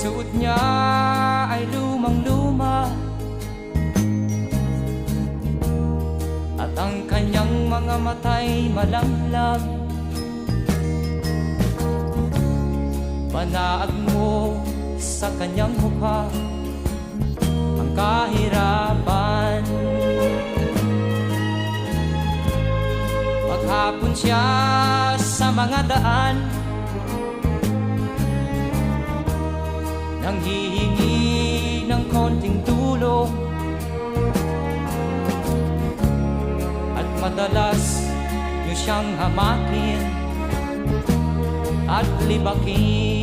Suot niya ay lumang-luma. At ang kanyang mga matay malamlam Panaag mo sa kanyang mukha Ang kahirapan. Maghapon siya sa mga daan Nang hihingi ng konting tulong. At madalas niyo siyang hamakin At libakin